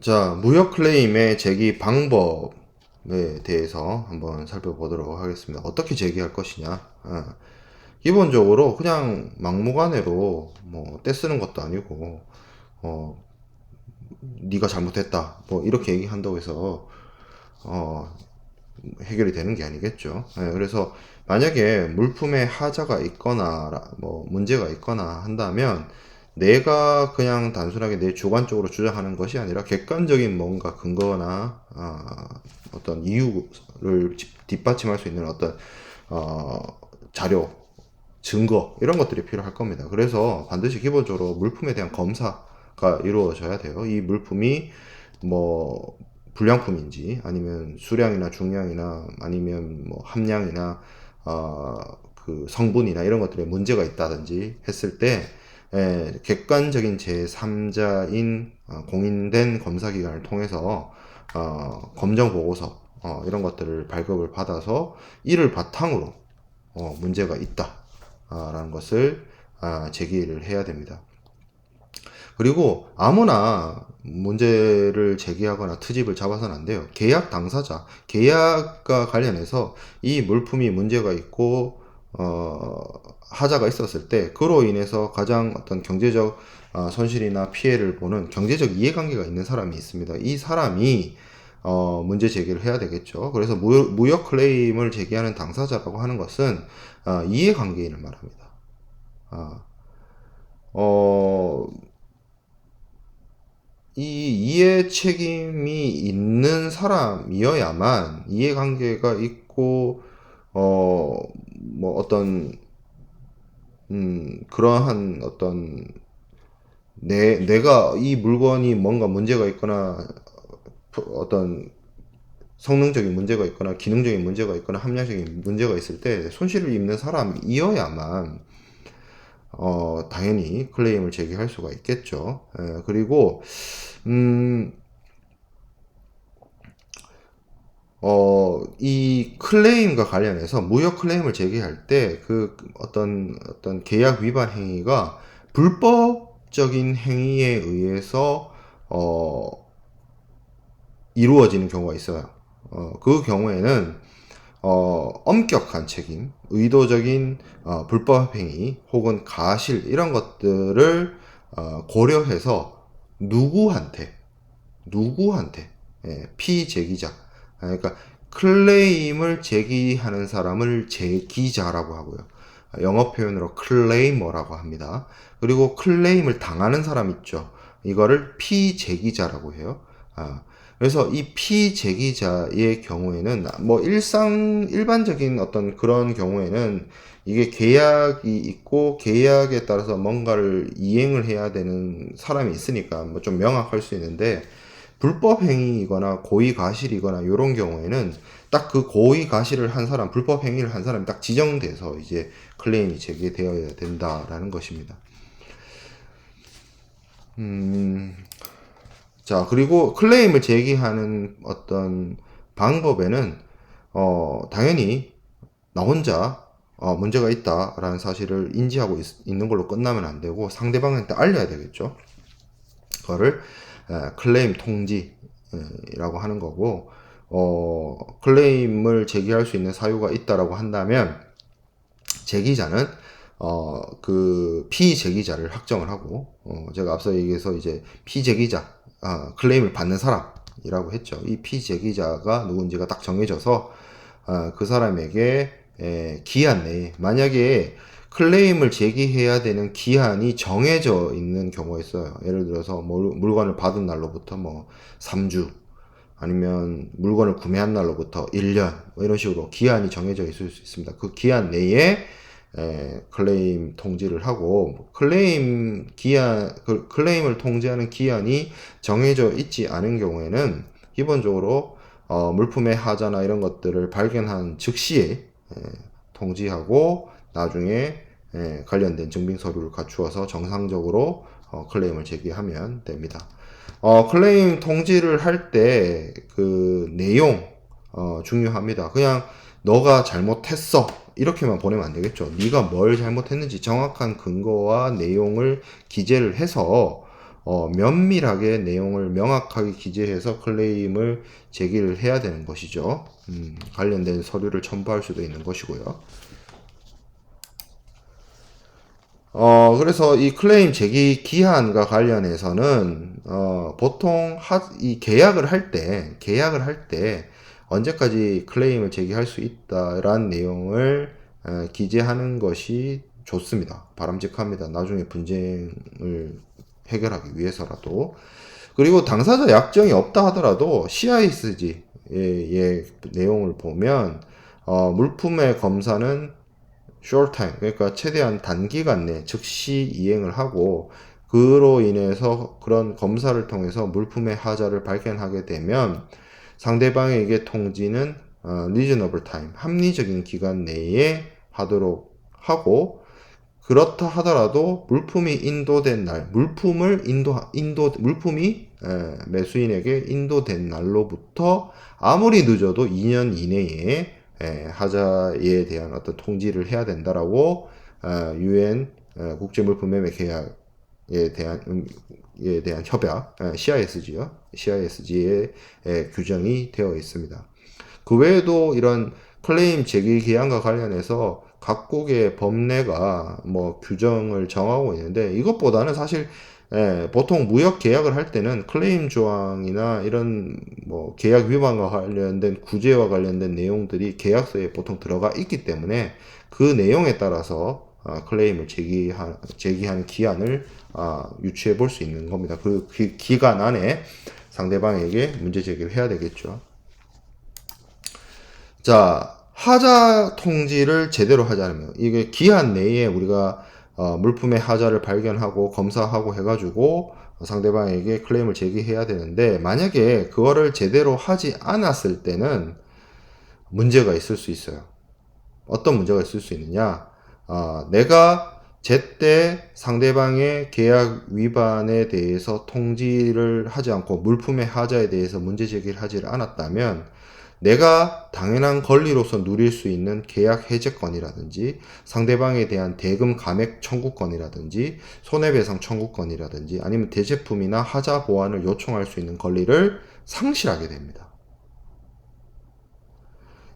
자, 무역 클레임의 제기 방법에 대해서 한번 살펴보도록 하겠습니다. 어떻게 제기할 것이냐. 어, 기본적으로 그냥 막무가내로 뭐 떼쓰는 것도 아니고 어, 네가 잘못했다. 뭐 이렇게 얘기한다고 해서 어, 해결이 되는 게 아니겠죠. 예, 그래서 만약에 물품에 하자가 있거나 뭐 문제가 있거나 한다면 내가 그냥 단순하게 내 주관적으로 주장하는 것이 아니라 객관적인 뭔가 근거나 아, 어떤 이유를 뒷받침할 수 있는 어떤 어, 자료, 증거 이런 것들이 필요할 겁니다. 그래서 반드시 기본적으로 물품에 대한 검사가 이루어져야 돼요. 이 물품이 뭐 불량품인지 아니면 수량이나 중량이나 아니면 뭐 함량이나 어, 그 성분이나 이런 것들에 문제가 있다든지 했을 때 에, 객관적인 제3자인 어, 공인된 검사기관을 통해서 어, 검정 보고서 어, 이런 것들을 발급을 받아서 이를 바탕으로 어, 문제가 있다라는 것을 아, 제기를 해야 됩니다. 그리고 아무나 문제를 제기하거나 트집을 잡아서는 안 돼요. 계약 당사자, 계약과 관련해서 이 물품이 문제가 있고 어, 하자가 있었을 때 그로 인해서 가장 어떤 경제적 어, 손실이나 피해를 보는 경제적 이해관계가 있는 사람이 있습니다. 이 사람이 어, 문제 제기를 해야 되겠죠. 그래서 무역, 무역 클레임을 제기하는 당사자라고 하는 것은 어, 이해관계인을 말합니다. 어, 어, 이 이해 책임이 있는 사람이어야만 이해관계가 있고 어 뭐 어떤 음 그러한 어떤 내 내가 이 물건이 뭔가 문제가 있거나 어떤 성능적인 문제가 있거나 기능적인 문제가 있거나 함량적인 문제가 있을 때 손실을 입는 사람이어야만 어, 당연히 클레임을 제기할 수가 있겠죠. 에, 그리고, 음, 어, 이 클레임과 관련해서 무역 클레임을 제기할 때 그 어떤, 어떤 계약 위반 행위가 불법적인 행위에 의해서, 어, 이루어지는 경우가 있어요. 어, 그 경우에는 어, 엄격한 책임, 의도적인 어, 불법 행위 혹은 가실 이런 것들을 어, 고려해서 누구한테 누구한테 예, 피제기자 그러니까 클레임을 제기하는 사람을 제기자라고 하고요. 영어 표현으로 클레이머라고 합니다. 그리고 클레임을 당하는 사람 있죠. 이거를 피제기자라고 해요. 아, 그래서 이 피제기자의 경우에는 뭐 일상 일반적인 어떤 그런 경우에는 이게 계약이 있고 계약에 따라서 뭔가를 이행을 해야 되는 사람이 있으니까 뭐 좀 명확할 수 있는데 불법 행위이거나 고의 가실이거나 이런 경우에는 딱 그 고의 가실을 한 사람, 불법 행위를 한 사람이 딱 지정돼서 이제 클레임이 제기되어야 된다라는 것입니다. 음, 자, 그리고 클레임을 제기하는 어떤 방법에는, 어, 당연히 나 혼자 어, 문제가 있다라는 사실을 인지하고 있, 는 걸로 끝나면 안 되고 상대방한테 알려야 되겠죠. 그거를 에, 클레임 통지라고 하는 거고, 어, 클레임을 제기할 수 있는 사유가 있다라고 한다면 제기자는 어, 그 피제기자를 확정을 하고, 어, 제가 앞서 얘기해서 이제 피제기자 어, 클레임을 받는 사람이라고 했죠. 이 피제기자가 누군지가 딱 정해져서 어, 그 사람에게 에, 기한 내에 만약에 클레임을 제기해야 되는 기한이 정해져 있는 경우가 있어요. 예를 들어서 물건을 받은 날로부터 뭐 3주 아니면 물건을 구매한 날로부터 1년 뭐 이런 식으로 기한이 정해져 있을 수 있습니다. 그 기한 내에 에, 클레임 통지를 하고 클레임 기한 그 클레임을 통지하는 기한이 정해져 있지 않은 경우에는 기본적으로 어, 물품의 하자나 이런 것들을 발견한 즉시에 에, 통지하고 나중에 에, 관련된 증빙 서류를 갖추어서 정상적으로 어, 클레임을 제기하면 됩니다. 어, 클레임 통지를 할 때 그 내용 어, 중요합니다. 그냥 너가 잘못했어 이렇게만 보내면 안 되겠죠. 네가 뭘 잘못했는지 정확한 근거와 내용을 기재를 해서 어, 면밀하게 내용을 명확하게 기재해서 클레임을 제기를 해야 되는 것이죠. 음, 관련된 서류를 첨부할 수도 있는 것이고요. 어, 그래서 이 클레임 제기 기한과 관련해서는, 어, 보통 하, 이 계약을 할 때, 계약을 할 때, 언제까지 클레임을 제기할 수 있다라는 내용을 어, 기재하는 것이 좋습니다. 바람직합니다. 나중에 분쟁을 해결하기 위해서라도. 그리고 당사자 약정이 없다 하더라도 CISG의 의 내용을 보면 어, 물품의 검사는 short time 그러니까 최대한 단기간 내 즉시 이행을 하고 그로 인해서 그런 검사를 통해서 물품의 하자를 발견하게 되면 상대방에게 통지는 어, reasonable time 합리적인 기간 내에 하도록 하고 그렇다 하더라도 물품이 인도된 날, 물품을 인도, 인도, 물품이 에, 매수인에게 인도된 날로부터 아무리 늦어도 2년 이내에 에, 하자에 대한 어떤 통지를 해야 된다라고 어, 유엔 어, 국제물품 매매 계약에 대한 음, 에 대한 협약 에, CISG요, CISG의 에, 규정이 되어 있습니다. 그 외에도 이런 클레임 제기 기한과 관련해서 각국의 법례가 뭐 규정을 정하고 있는데 이것보다는 사실 예, 보통 무역 계약을 할 때는 클레임 조항이나 이런 뭐 계약 위반과 관련된 구제와 관련된 내용들이 계약서에 보통 들어가 있기 때문에 그 내용에 따라서 아, 클레임을 제기한 제기하는 기한을 아, 유추해 볼 수 있는 겁니다. 그 기, 기간 안에 상대방에게 문제 제기를 해야 되겠죠. 자, 하자 통지를 제대로 하자면 이게 기한 내에 우리가 어, 물품의 하자를 발견하고 검사하고 해가지고 상대방에게 클레임을 제기해야 되는데 만약에 그거를 제대로 하지 않았을 때는 문제가 있을 수 있어요. 어떤 문제가 있을 수 있느냐? 어, 내가 제때 상대방의 계약 위반에 대해서 통지를 하지 않고 물품의 하자에 대해서 문제 제기를 하지 않았다면 내가 당연한 권리로서 누릴 수 있는 계약 해제권이라든지 상대방에 대한 대금 감액 청구권이라든지 손해배상 청구권이라든지 아니면 대제품이나 하자 보완을 요청할 수 있는 권리를 상실하게 됩니다.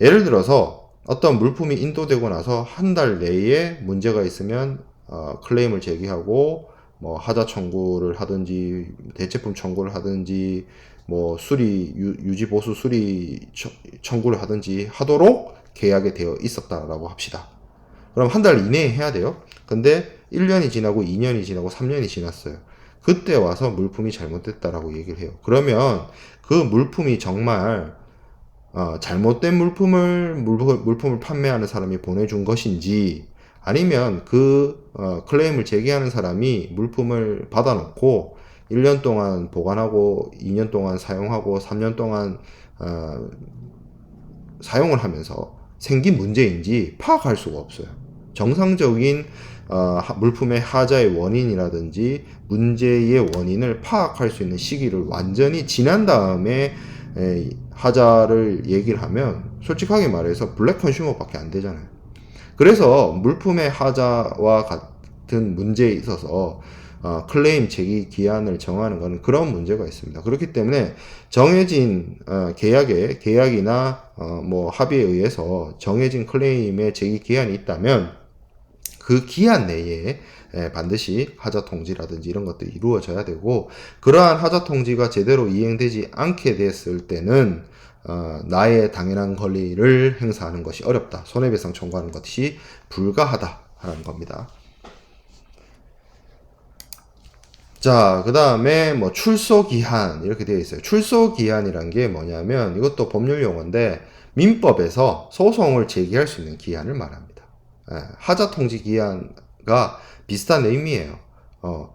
예를 들어서 어떤 물품이 인도되고 나서 한 달 내에 문제가 있으면 어, 클레임을 제기하고 뭐 하자 청구를 하든지 대체품 청구를 하든지 뭐 수리 유, 지 보수 수리 청구를 하든지 하도록 계약에 되어 있었다라고 합시다. 그럼 한 달 이내에 해야 돼요. 근데 1년이 지나고 2년이 지나고 3년이 지났어요. 그때 와서 물품이 잘못됐다라고 얘기를 해요. 그러면 그 물품이 정말 어, 잘못된 물품을 물품, 물품을 판매하는 사람이 보내준 것인지 아니면 그 어, 클레임을 제기하는 사람이 물품을 받아놓고 1년 동안 보관하고 2년 동안 사용하고 3년 동안 어, 사용을 하면서 생긴 문제인지 파악할 수가 없어요. 정상적인 어, 물품의 하자의 원인이라든지 문제의 원인을 파악할 수 있는 시기를 완전히 지난 다음에 에, 하자를 얘기를 하면 솔직하게 말해서 블랙 컨슈머밖에 안 되잖아요. 그래서 물품의 하자와 같은 문제에 있어서 어, 클레임 제기 기한을 정하는 것은 그런 문제가 있습니다. 그렇기 때문에 정해진 어, 계약에 계약이나 어, 뭐 합의에 의해서 정해진 클레임의 제기 기한이 있다면 그 기한 내에 예, 반드시 하자 통지라든지 이런 것들이 이루어져야 되고 그러한 하자 통지가 제대로 이행되지 않게 됐을 때는 어, 나의 당연한 권리를 행사하는 것이 어렵다. 손해배상 청구하는 것이 불가하다라는 겁니다. 자, 그 다음에 뭐 출소 기한 이렇게 되어 있어요. 출소 기한이란 게 뭐냐면 이것도 법률 용어인데 민법에서 소송을 제기할 수 있는 기한을 말합니다. 예, 하자 통지 기한과 비슷한 의미예요. 어,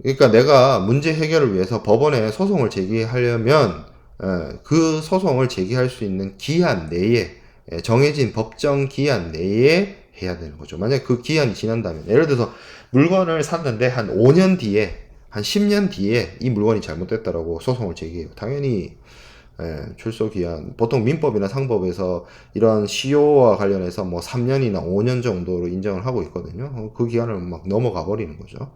그러니까 내가 문제 해결을 위해서 법원에 소송을 제기하려면 예, 그 소송을 제기할 수 있는 기한 내에 예, 정해진 법정 기한 내에 해야 되는 거죠. 만약 그 기한이 지난다면 예를 들어서 물건을 샀는데 한 5년 뒤에 한 10년 뒤에 이 물건이 잘못됐다라고 소송을 제기해요. 당연히 예, 출소 기한 보통 민법이나 상법에서 이런 시효와 관련해서 뭐 3년이나 5년 정도로 인정을 하고 있거든요. 어, 그 기한을 막 넘어가 버리는 거죠.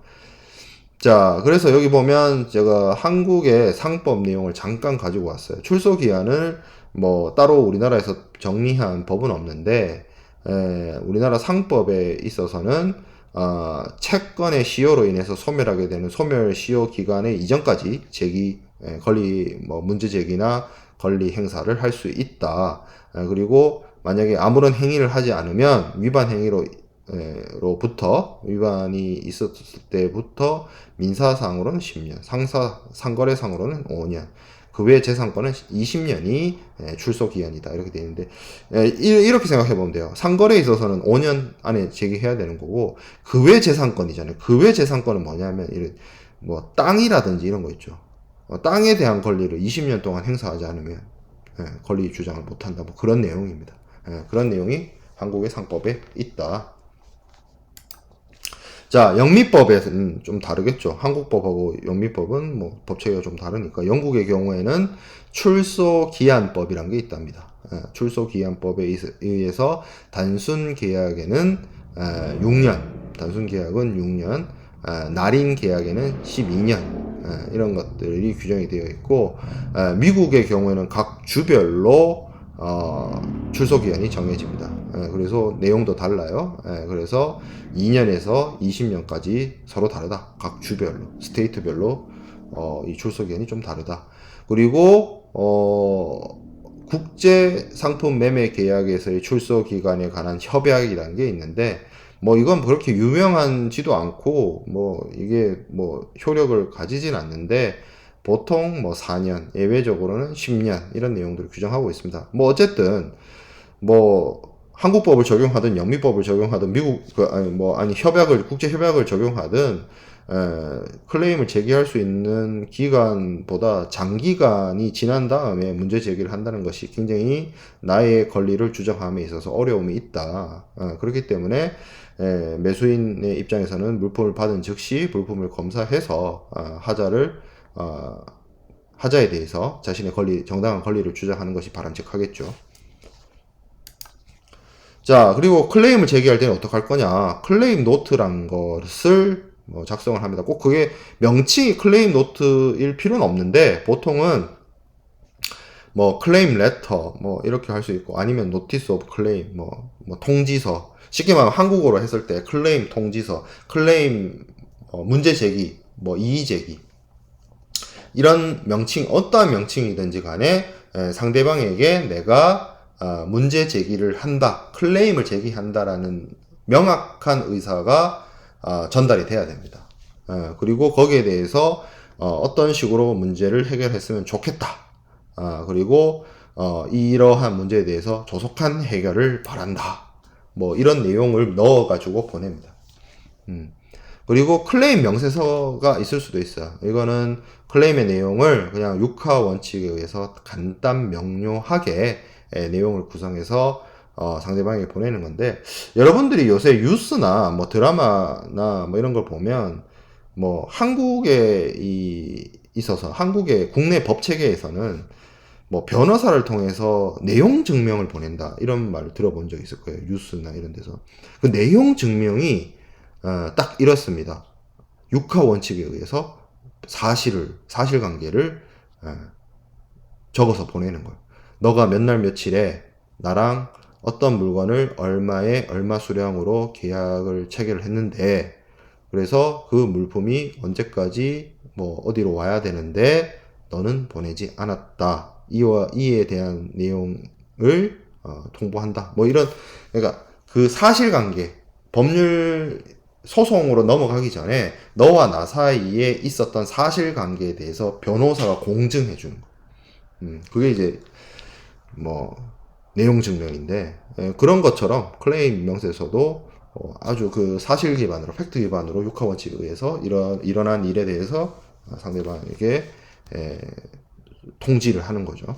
자, 그래서 여기 보면 제가 한국의 상법 내용을 잠깐 가지고 왔어요. 출소 기한을 뭐 따로 우리나라에서 정리한 법은 없는데 에, 우리나라 상법에 있어서는 어, 채권의 시효로 인해서 소멸하게 되는 소멸 시효 기간의 이전까지 제기 에, 권리 뭐 문제 제기나 권리 행사를 할 수 있다. 에, 그리고 만약에 아무런 행위를 하지 않으면 위반 행위로 로부터 위반이 있었을 때부터 민사상으로는 10년, 상사 상거래상으로는 5년, 그 외 재산권은 20년이 출소 기한이다 이렇게 되어 있는데 이렇게 생각해 보면 돼요. 상거래에 있어서는 5년 안에 제기해야 되는 거고 그 외 재산권이잖아요. 그 외 재산권은 뭐냐면 이런 뭐 땅이라든지 이런 거 있죠. 어, 땅에 대한 권리를 20년 동안 행사하지 않으면 권리 주장을 못 한다. 뭐 그런 내용입니다. 그런 내용이 한국의 상법에 있다. 자, 영미법에는 좀 다르겠죠. 한국법하고 영미법은 뭐 법체가 좀 다르니까 영국의 경우에는 출소 기한법이란 게 있답니다. 예, 출소 기한법에 의해서 단순 계약에는 6년, 단순 계약은 6년, 날인 계약에는 12년 이런 것들이 규정이 되어 있고 미국의 경우에는 각 주별로 어, 출소 기한이 정해집니다. 예, 그래서 내용도 달라요. 예, 그래서 2년에서 20년까지 서로 다르다. 각 주별로, 스테이트별로 어, 이 출소 기한이 좀 다르다. 그리고 어, 국제 상품 매매 계약에서의 출소 기간에 관한 협약이라는 게 있는데 뭐 이건 그렇게 유명한지도 않고 뭐 이게 뭐 효력을 가지진 않는데 보통 뭐 4년, 예외적으로는 10년 이런 내용들을 규정하고 있습니다. 뭐 어쨌든 뭐 한국법을 적용하든 영미법을 적용하든 미국 그 아니 뭐 아니 협약을 국제 협약을 적용하든 에, 클레임을 제기할 수 있는 기간보다 장기간이 지난 다음에 문제 제기를 한다는 것이 굉장히 나의 권리를 주장함에 있어서 어려움이 있다. 어, 그렇기 때문에 에, 매수인의 입장에서는 물품을 받은 즉시 물품을 검사해서 어, 하자를 어, 하자에 대해서 자신의 권리, 정당한 권리를 주장하는 것이 바람직하겠죠. 자, 그리고 클레임을 제기할 때는 어떻게 할 거냐. 클레임 노트란 것을 뭐 작성을 합니다. 꼭 그게 명칭이 클레임 노트일 필요는 없는데, 보통은 뭐 클레임 레터 뭐 이렇게 할 수 있고 아니면 노티스 오브 클레임 뭐, 뭐 통지서 쉽게 말하면 한국어로 했을 때 클레임 통지서 클레임 어, 문제 제기 뭐 이의 제기 이런 명칭, 어떠한 명칭이든지 간에 상대방에게 내가 아, 문제 제기를 한다, 클레임을 제기한다라는 명확한 의사가 아, 전달이 돼야 됩니다. 그리고 거기에 대해서 어, 어떤 식으로 문제를 해결했으면 좋겠다. 아, 그리고 어, 이러한 문제에 대해서 조속한 해결을 바란다. 뭐 이런 내용을 넣어가지고 보냅니다. 음. 그리고 클레임 명세서가 있을 수도 있어요. 이거는 클레임의 내용을 그냥 육하 원칙에 의해서 간단 명료하게 예, 내용을 구성해서 어, 상대방에게 보내는 건데 여러분들이 요새 뉴스나 뭐 드라마나 뭐 이런 걸 보면 뭐 한국에 이 있어서 한국의 국내 법 체계에서는 뭐 변호사를 통해서 내용 증명을 보낸다 이런 말을 들어본 적 있을 거예요. 뉴스나 이런 데서. 그 내용 증명이 어, 딱 이렇습니다. 육하 원칙에 의해서 사실을 사실관계를 어, 적어서 보내는 거예요. 너가 몇 날 며칠에 나랑 어떤 물건을 얼마에 얼마 수량으로 계약을 체결을 했는데 그래서 그 물품이 언제까지 뭐 어디로 와야 되는데 너는 보내지 않았다. 이와 이에 대한 내용을 어, 통보한다. 뭐 이런 그러니까 그 사실관계 법률 소송으로 넘어가기 전에 너와 나 사이에 있었던 사실관계에 대해서 변호사가 공증해 거. 음, 그게 이제 뭐 내용 증명인데 예, 그런 것처럼 클레임 명세서도 어, 아주 그 사실 기반으로 팩트 기반으로 육하 원칙에 의해서 이런 일어난 일에 대해서 상대방에게 에, 통지를 하는 거죠.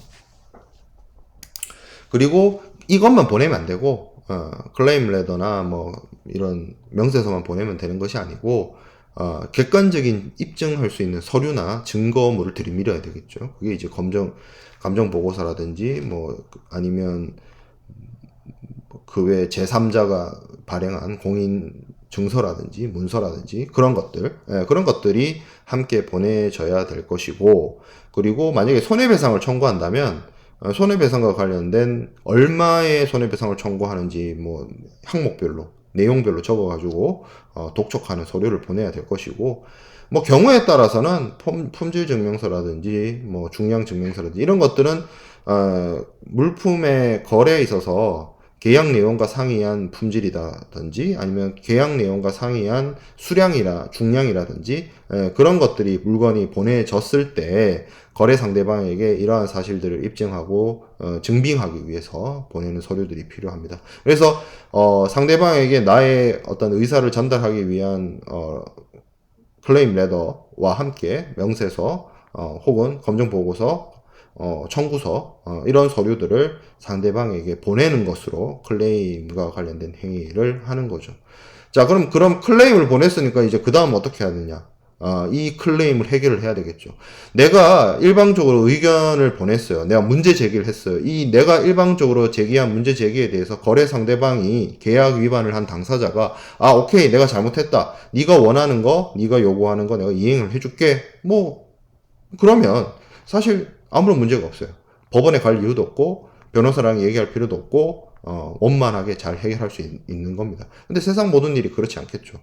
그리고 이것만 보내면 안 되고 어, 클레임 레더나 뭐 이런 명세서만 보내면 되는 것이 아니고 어, 객관적인 입증할 수 있는 서류나 증거물을 들이밀어야 되겠죠. 그게 이제 검정 감정 보고서라든지 뭐 아니면 그 외 제3자가 발행한 공인 증서라든지 문서라든지 그런 것들 예, 그런 것들이 함께 보내져야 될 것이고 그리고 만약에 손해배상을 청구한다면 어, 손해배상과 관련된 얼마의 손해배상을 청구하는지 뭐 항목별로 내용별로 적어가지고 어, 독촉하는 서류를 보내야 될 것이고 뭐 경우에 따라서는 품, 품질 증명서라든지 뭐 중량 증명서라든지 이런 것들은 어, 물품의 거래에 있어서 계약 내용과 상이한 품질이라든지 아니면 계약 내용과 상이한 수량이라 중량이라든지 에, 그런 것들이 물건이 보내졌을 때 거래 상대방에게 이러한 사실들을 입증하고 어, 증빙하기 위해서 보내는 서류들이 필요합니다. 그래서 어, 상대방에게 나의 어떤 의사를 전달하기 위한 어, 클레임 레더와 함께 명세서 어, 혹은 검증 보고서 어, 청구서 어, 이런 서류들을 상대방에게 보내는 것으로 클레임과 관련된 행위를 하는 거죠. 자, 그럼 그럼 클레임을 보냈으니까 이제 그 다음 어떻게 해야 되냐? 아, 이 클레임을 해결을 해야 되겠죠. 내가 일방적으로 의견을 보냈어요. 내가 문제 제기를 했어요. 이 내가 일방적으로 제기한 문제 제기에 대해서 거래 상대방이 계약 위반을 한 당사자가 아, 오케이. 내가 잘못했다. 네가 원하는 거, 네가 요구하는 거 내가 이행을 해 줄게. 뭐 그러면 사실 아무런 문제가 없어요. 법원에 갈 이유도 없고 변호사랑 얘기할 필요도 없고 어, 원만하게 잘 해결할 수 있, 있는 겁니다. 근데 세상 모든 일이 그렇지 않겠죠.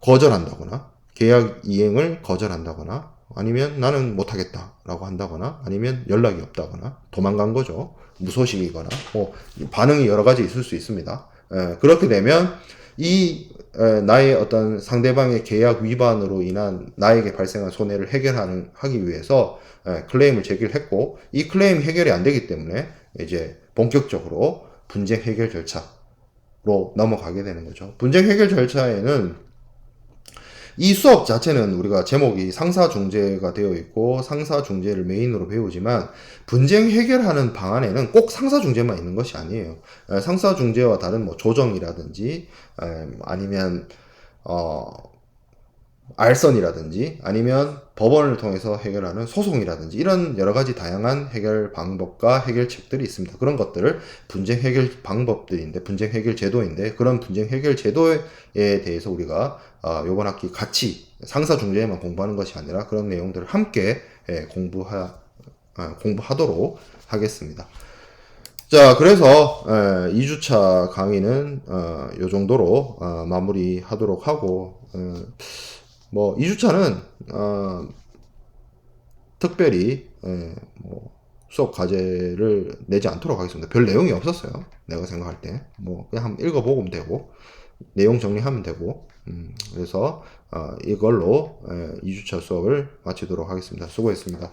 거절한다거나 계약 이행을 거절한다거나 아니면 나는 못하겠다라고 한다거나 아니면 연락이 없다거나 도망간 거죠 무소식이거나 뭐 반응이 여러 가지 있을 수 있습니다 에, 그렇게 되면 이 에, 나의 어떤 상대방의 계약 위반으로 인한 나에게 발생한 손해를 해결하는 하기 위해서 에, 클레임을 제기를 했고 이 클레임 해결이 안 되기 때문에 이제 본격적으로 분쟁 해결 절차로 넘어가게 되는 거죠. 분쟁 해결 절차에는 이 수업 자체는 우리가 제목이 상사 중재가 되어 있고 상사 중재를 메인으로 배우지만 분쟁 해결하는 방안에는 꼭 상사 중재만 있는 것이 아니에요. 에, 상사 중재와 다른 뭐 조정이라든지 에, 아니면 어 알선이라든지 아니면 법원을 통해서 해결하는 소송이라든지 이런 여러 가지 다양한 해결 방법과 해결책들이 있습니다. 그런 것들을 분쟁 해결 방법들인데 분쟁 해결 제도인데 그런 분쟁 해결 제도에 대해서 우리가 어, 이번 학기 같이 상사 중재에만 공부하는 것이 아니라 그런 내용들을 함께 예, 공부하 아, 공부하도록 하겠습니다. 자, 그래서 에, 2주차 강의는 어, 요 정도로 어, 마무리하도록 하고 어, 뭐 2주차는 어, 특별히 에, 뭐 수업 과제를 내지 않도록 하겠습니다. 별 내용이 없었어요. 내가 생각할 때. 뭐 그냥 한번 읽어보면 되고 내용 정리하면 되고 음, 그래서 어, 이걸로 에, 2주차 수업을 마치도록 하겠습니다. 수고했습니다.